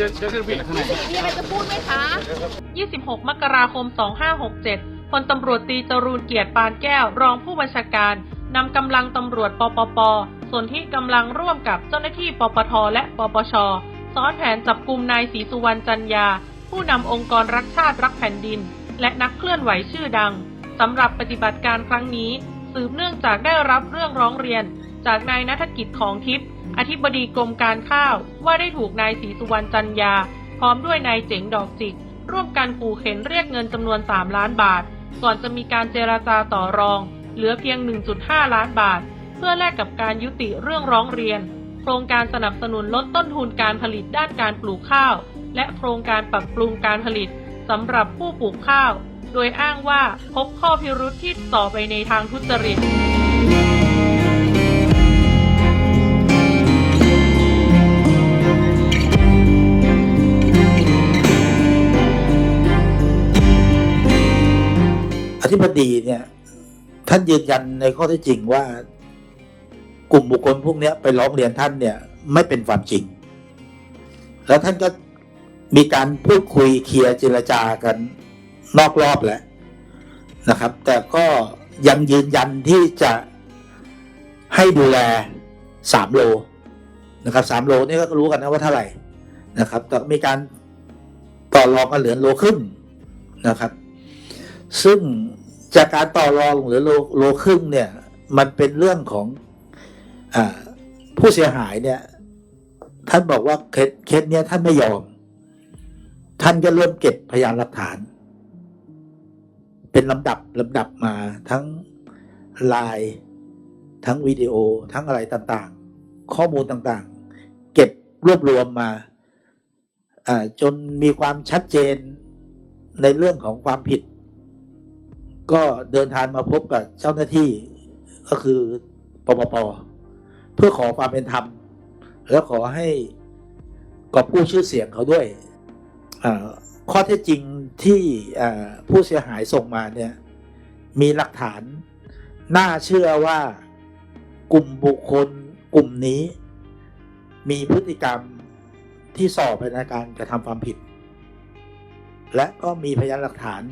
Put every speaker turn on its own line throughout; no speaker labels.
ค่ะ
พี่
เชิญเชิญเชิญขึ้นพี่ข้างใน
มีอะไรจะพูดไหมคะ
26 มกราคม 2567พลตำรวจตีจรูนเกียรติปานแก้ว รองผู้บัญชาการนำกำลังตำรวจปปป ส่วนที่กำลังร่วมกับเจ้าหน้าที่ปปท และปปช ซ้อนแผนจับกลุ่มนายศรีสุวรรณจันยา ผู้นำองค์กรรักชาติรักแผ่นดิน และนักเคลื่อนไหวชื่อดังสำหรับปฏิบัติการครั้งนี้ สืบเนื่องจากได้รับเรื่องร้องเรียน จากนายนัฐกิจของทิพย์ อธิบดีกรมการข้าว ว่าได้ถูกนายศรีสุวรรณจันยา พร้อมด้วยนายเจ๋งดอกจิก ร่วมกันขู่เข็นเรียกเงินจำนวน 3 ล้านบาท ก่อนจะมีการเจราจาต่อรอง เหลือเพียง 1.5 ล้านบาท เพื่อแลกกับการยุติเรื่องร้องเรียน โครงการสนับสนุนลดต้นทุนการผลิตด้านการปลูกข้าว และโครงการปรับปรุงการผลิตสำหรับผู้ปลูกข้าว โดยอ้างว่าพบข้อพิรุธที่ต่อไปในทางทุจริต
ธิบดีเนี่ย ท่านยืนยันในข้อเท็จจริงว่ากลุ่มบุคคลพวกนี้ไปร้องเรียนท่านเนี่ย ไม่เป็นความจริง แล้วท่านก็มีการพูดคุยเคลียร์เจรจากันนอกรอบแล้วนะครับ แต่ก็ยังยืนยันที่จะให้ดูแลสามโลนะครับสามโลนี่ก็รู้กันนะว่าเท่าไหร่นะครับ แต่มีการต่อรองกันเหลือโลครึ่งนะครับ ซึ่ง จากการต่อรองหรือโลโลครึ่งเนี่ย มันเป็นเรื่องของอผู้เสียหายเนี่ย ท่านบอกว่าเคสเคสเนี้ยท่านไม่ยอม ท่านก็เริ่มเก็บพยานหลักฐาน เป็นลำดับลำดับมาทั้งไลน์ทั้งวิดีโอทั้งอะไรต่างๆ ข้อมูลต่างๆ เก็บรวบรวมมาจนมีความชัดเจนในเรื่องของความผิด ก็เดินทางมาพบกับเจ้าหน้าที่ก็คือปปปเพื่อขอความเป็นธรรม แล้วขอให้กอบกู้ชื่อเสียงเขาด้วย ข้อเท็จจริงที่ผู้เสียหายส่งมาเนี่ยมีหลักฐานน่าเชื่อว่ากลุ่มบุคคลกลุ่มนี้ มีพฤติกรรมที่สอบไปในการกระทำความผิด และก็มีพยานหลักฐาน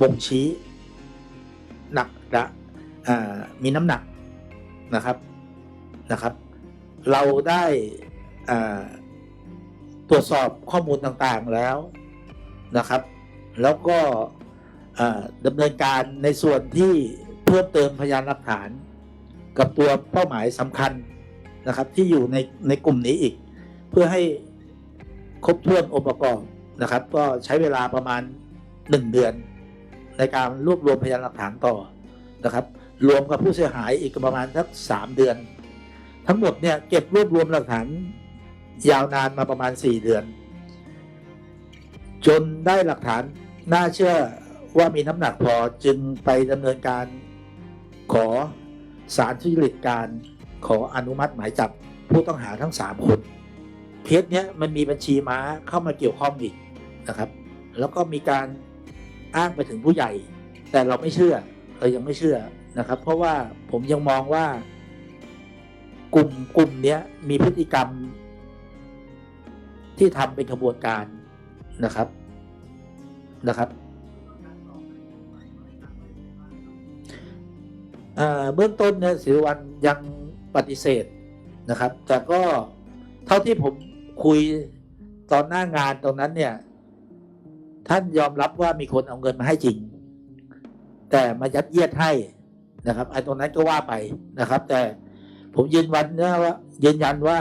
บ่งชี้หนักและมีน้ำหนักนะครับนะครับ เราได้ตรวจสอบข้อมูลต่างๆแล้วนะครับ แล้วก็ดำเนินการในส่วนที่เพิ่มเติมพยานหลักฐาน กับตัวเป้าหมายสำคัญนะครับ ที่อยู่ในในกลุ่มนี้อีก เพื่อให้ครบถ้วนองค์ประกอบนะครับ ก็ใช้เวลาประมาณ 1 เดือน ในการรวบรวมพยานหลักฐานต่อนะครับ รวมกับผู้เสียหายอีกประมาณสักสามเดือน ทั้งหมดเนี่ยเก็บรวบรวมหลักฐานยาวนานมาประมาณ4เดือน จนได้หลักฐานน่าเชื่อว่ามีน้ำหนักพอจึงไปดำเนินการขอสารทุจริตการขออนุมัติหมายจับผู้ต้องหาทั้ง 3 คนเคสเนี้ยมันมีบัญชีม้าเข้ามาเกี่ยวข้องอีกนะครับ แล้วก็มีการ อ้างไปถึงผู้ใหญ่ แต่เราไม่เชื่อเรายังไม่เชื่อนะครับ เพราะว่าผมยังมองว่า กลุ่มกลุ่มนี้มีพฤติกรรม ที่ทำเป็นขบวนการนะครับนะครับเอ่อเบื้องต้นเนี่ยศิริวัลยังปฏิเสธนะครับ แต่ก็เท่าที่ผมคุยตอนหน้างานตรงนั้นเนี่ย ท่านยอมรับว่ามีคนเอาเงินมาให้จริง แต่มายัดเยียดให้นะครับไอ้ตรงนั้นก็ว่าไปนะครับ แต่ผมยืนวันนะว่ายืนยันว่า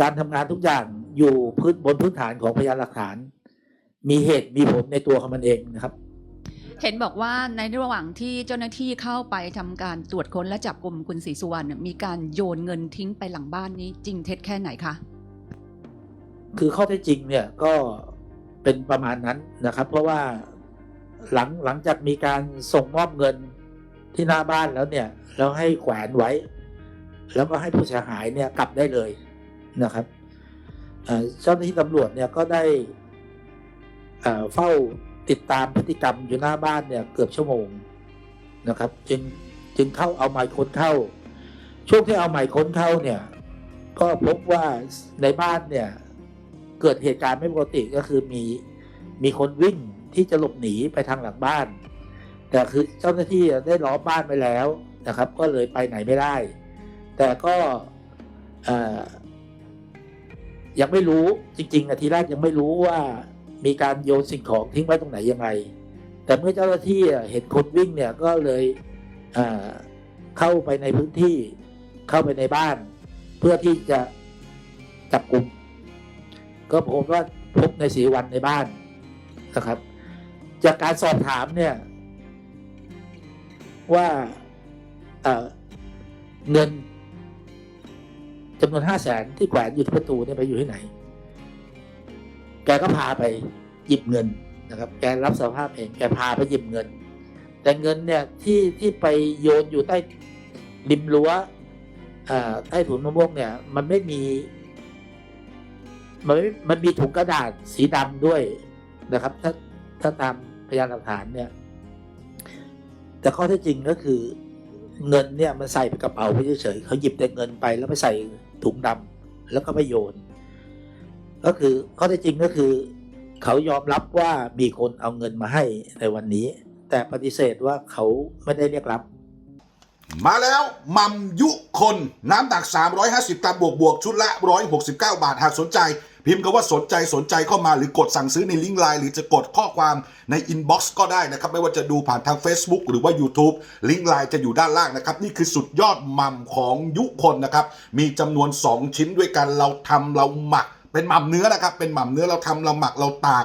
การทำงานทุกอย่างอยู่พื้นบนพื้นฐานของพยานหลักฐาน มีเหตุมีผลในตัวของมันเองนะครับ
เห็นบอกว่าในระหว่างที่เจ้าหน้าที่เข้าไปทำการตรวจค้นและจับกลุ่มคุณศรีสุวรรณเนี่ยมีการโยนเงินทิ้งไปหลังบ้านนี้จริงเท็จแค่ไหนคะ
คือข้อเท็จจริงเนี่ยก็ เป็นประมาณนั้นนะครับ เพราะว่าหลังหลังจากมีการส่งมอบเงินที่หน้าบ้านแล้วเนี่ย แล้วให้แขวนไว้ แล้วก็ให้ผู้เสียหายเนี่ยกลับได้เลยนะครับเจ้าหน้าที่ตำรวจเนี่ยก็ได้เอ่อเฝ้าติดตามพฤติกรรมอยู่หน้าบ้านเนี่ยเกือบชั่วโมงนะครับ จึงจึงเข้าเอาหมายค้นเข้า ช่วงที่เอาหมายค้นเข้าเนี่ย ก็พบว่าในบ้านเนี่ย เกิดเหตุการณ์ไม่ปกติก็คือมีมีคนวิ่งที่จะหลบหนีไปทางหลังบ้าน แต่คือเจ้าหน้าที่ได้ล้อมบ้านไปแล้วนะครับ ก็เลยไปไหนไม่ได้ แต่ก็ยังไม่รู้จริงๆอทีแรกยังไม่รู้ว่ามีการโยนสิ่งของทิ้งไว้ตรงไหนยังไง แต่เมื่อเจ้าหน้าที่เห็นคนวิ่งเนี่ยก็เลยเข้าไปในพื้นที่เข้าไปในบ้าน เพื่อที่จะจับกลุ่ม ก็พบว่าพบในสีวันในบ้านนะครับ จากการสอบถามเนี่ย ว่าเเงินจำนวนห้าแสนที่แขวนอยู่ที่ประตูเนี่ยไปอยู่ที่ไหน แกก็พาไปหยิบเงินนะครับ แกรับสารภาพเอง แกพาไปหยิบเงิน แต่เงินเนี่ยที่ที่ไปโยนอยู่ใต้ริมรั้วใต้ถุนมะม่วงเนี่ย มันไม่มี มันมันมีถุงกระดาษสีดำด้วยนะครับ ถ้าถ้าตามพยานหลักฐานเนี่ย แต่ข้อเท็จจริงก็คือ เงินเนี่ยมันใส่ไปกระเป๋าไปเฉยๆเขาหยิบแต่เงินไปแล้วไปใส่ถุงดำแล้วก็ไปโยน ก็คือข้อเท็จจริงก็คือเขายอมรับว่ามีคนเอาเงินมาให้ในวันนี้ แต่ปฏิเสธว่าเขาไม่ได้เรียกรับ
มาแล้วมัมยุคน น้ำหนัก 350 กรัมบวกบวกชุดละ 169 บาท หากสนใจ พิมพ์คำว่าสนใจสนใจเข้ามาหรือกดสั่งซื้อในลิงก์ไลน์หรือจะกดข้อความในอินบ็อกซ์ก็ได้นะครับ ไม่ว่าจะดูผ่านทาง Facebook หรือว่า YouTube ลิงก์ไลน์จะอยู่ด้านล่างนะครับ นี่คือสุดยอดมัมของยุคนนะครับ มีจำนวน 2 ชิ้นด้วยกันเราทำเราหมัก เป็นหม่มเนื้อนะครับ เป็นหม่มเนื้อเราทำเราหมักเราตาก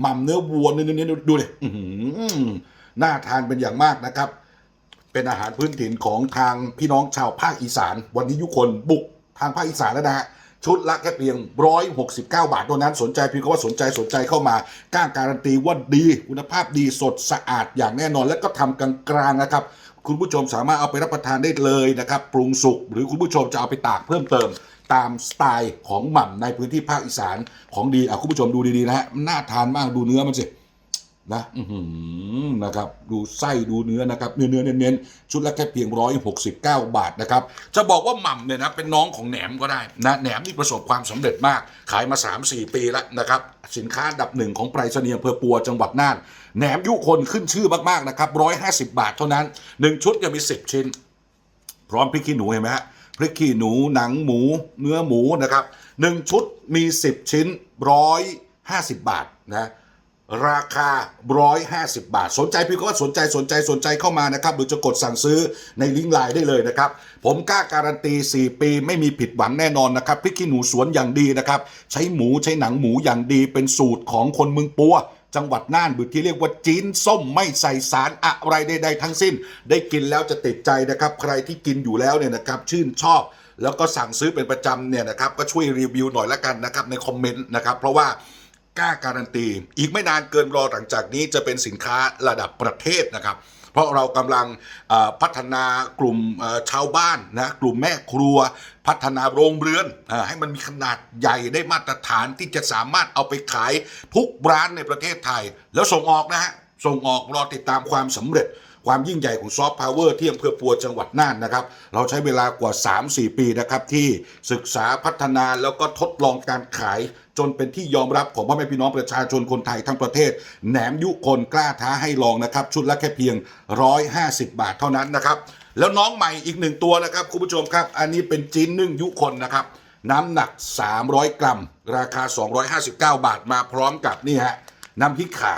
หม่ำเนื้อวัวเนื้อเน้นๆดูเลยน่าทานเป็นอย่างมากนะครับ เป็นอาหารพื้นถิ่นของทางพี่น้องชาวภาคอีสาน วันนี้ยุคนบุกทางภาคอีสานแล้วนะฮะชุดละแค่เพียง 169 บาทเท่านั้นสนใจเพียงก็ว่าสนใจสนใจเข้ามาก้าการันตีว่าดีคุณภาพดีสดสะอาดอย่างแน่นอน และก็ทำกลางๆนะครับ คุณผู้ชมสามารถเอาไปรับประทานได้เลยนะครับ ปรุงสุกหรือคุณผู้ชมจะเอาไปตากเพิ่มเติม ตามสไตล์ของหม่ำในพื้นที่ภาคอีสานของดีอะคุณผู้ชมดูดีๆนะฮะมันน่าทานมากดูเนื้อมันสินะนะครับ ดูไส้ดูเนื้อนะครับเนื้อเนื้อเน้นๆชุดละแค่เพียงร้อยหกสิบเก้าบาทนะครับ จะบอกว่าหม่ำเนี่ยนะเป็นน้องของแหนมก็ได้นะแหนมนี่ประสบความสำเร็จมาก ขายมา 3-4 ปีแล้วนะครับ สินค้าดับหนึ่งของไปรษณีย์อำเภอปัวจังหวัดน่านแหนมยุคนขึ้นชื่อมากๆนะครับร้อยห้าสิบบาทเท่านั้นหนึ่งชุดจะมีสิบชิ้น พร้อมพริกขี้หนูเห็นไหมฮะ พริกขี้หนูหนังหมูเนื้อหมูนะครับหนึ่งชุดมี 10 ชิ้นร้อยห้าสิบบาทนะราคาร้อยห้าสิบบาท สนใจพี่ก็ว่าสนใจสนใจสนใจเข้ามานะครับ หรือจะกดสั่งซื้อในลิงก์ไลน์ได้เลยนะครับ ผมกล้าการันตี 4 ปีไม่มีผิดหวังแน่นอนนะครับพริกขี้หนูสวนอย่างดีนะครับ ใช้หมูใช้หนังหมูอย่างดีเป็นสูตรของคนเมืองปัว จังหวัดน่านหรือที่เรียกว่าจีนส้มไม่ใส่สารอะไรใดๆทั้งสิ้น ได้กินแล้วจะติดใจนะครับใครที่กินอยู่แล้วเนี่ยนะครับชื่นชอบแล้วก็สั่งซื้อเป็นประจำเนี่ยนะครับก็ช่วยรีวิวหน่อยละกันนะครับในคอมเมนต์นะครับเพราะว่ากล้าการันตี อีกไม่นานเกินรอหลังจากนี้จะเป็นสินค้าระดับประเทศนะครับ เพราะเรากำลังพัฒนากลุ่มชาวบ้านนะกลุ่มแม่ครัว พัฒนาโรงเรือนอให้มันมีขนาดใหญ่ได้มาตรฐานที่จะสามารถเอาไปขายทุกร้านในประเทศไทย แล้วส่งออกนะฮะส่งออกรอติดตามความสำเร็จความยิ่งใหญ่ของซอฟต์พาวเวอร์ที่อำเภอปัวจังหวัดน่านนะครับ เราใช้เวลากว่า 3-4 ปีนะครับ ที่ศึกษาพัฒนาแล้วก็ทดลองการขาย จนเป็นที่ยอมรับของพ่อแม่พี่น้องประชาชนคนไทยทั้งประเทศ แหนมยุคนกล้าท้าให้ลองนะครับ ชุดละแค่เพียง 150 บาทเท่านั้นนะครับ แล้วน้องใหม่อีกหนึ่งตัวนะครับคุณผู้ชมครับ อันนี้เป็นจีนนึ่งยุคนนะครับ น้ำหนัก 300 กรัม ราคา 259 บาทมาพร้อมกับนี่ฮะน้ำพริกข่า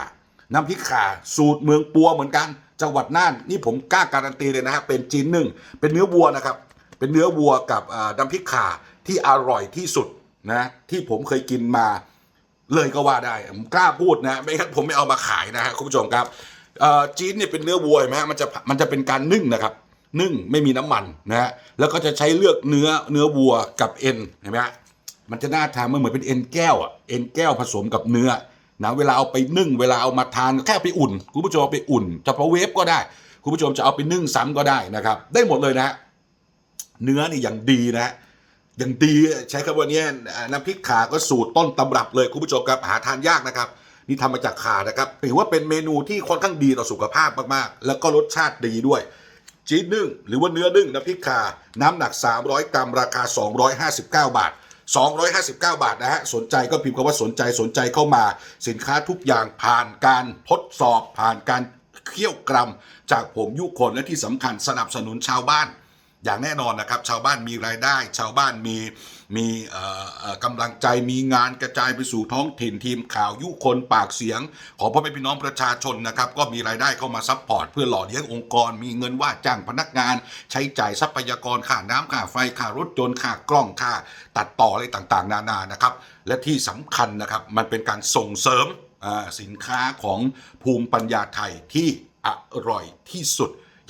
น้ำพริกข่า สูตรเมืองปัวเหมือนกันจังหวัดน่านนี่ผมกล้าการันตีเลยนะฮะเป็นจีนนึ่งเป็นเนื้อวัวนะครับเป็นเนื้อวัวกับน้ำพริกข่าที่อร่อยที่สุด นะ ที่ผมเคยกินมาเลยก็ว่าได้ผมกล้าพูดนะไม่งั้นผมไม่เอามาขายนะฮะคุณผู้ชมครับจีนเนี่ยเป็นเนื้อวัวไหมฮะมันจะมันจะเป็นการนึ่งนะครับ นึ่งไม่มีน้ำมันนะฮะแล้วก็จะใช้เลือกเนื้อเนื้อวัวกับเอ็นเห็นไหมฮะมันจะน่าทานมันเหมือนเป็นเอ็นแก้วอะเอ็นแก้วผสมกับเนื้อนะเวลาเอาไปนึ่ง เวลาเอามาทานแค่ไปอุ่นคุณผู้ชมเอาไปอุ่นจะเพาเวฟก็ได้คุณผู้ชมจะเอาไปนึ่งซ้ำก็ได้นะครับ ได้หมดเลยนะฮะเนื้อนี่อย่างดีนะฮะ อย่างดีใช้คำว่านี้น้ำพริกขาก็สูตรต้นตำรับเลยคุณผู้ชมครับหาทานยากนะครับ นี่ทำมาจากขานะครับถือว่าเป็นเมนูที่ค่อนข้างดีต่อสุขภาพมากๆ แล้วก็รสชาติดีด้วยจีนนึ่งหรือว่าเนื้อนึ่งน้ำพริกขาน้ำหนัก 300 กรัมราคา 259 บาท 259 บาทนะฮะสนใจก็พิมพ์คำว่าสนใจสนใจเข้ามา สินค้าทุกอย่างผ่านการทดสอบผ่านการเคี่ยวกรัม จากผมยุคนและที่สำคัญสนับสนุนชาวบ้าน อย่างแน่นอนนะครับ ชาวบ้านมีรายได้ ชาวบ้านมีมีกำลังใจมีงานกระจายไปสู่ท้องถิ่นทีมข่าวยุคนปากเสียง ของพ่อแม่พี่น้องประชาชนนะครับ ก็มีรายได้เข้ามาซัพพอร์ตเพื่อหล่อเลี้ยงองค์กร มีเงินว่าจ้างพนักงาน ใช้จ่ายทรัพยากรค่าน้ำค่าไฟค่ารถยนต์ค่ากล้องค่าตัดต่ออะไรต่างๆ นานานะครับ และที่สำคัญนะครับมันเป็นการส่งเสริมสินค้าของภูมิปัญญาไทยที่อร่อยที่สุด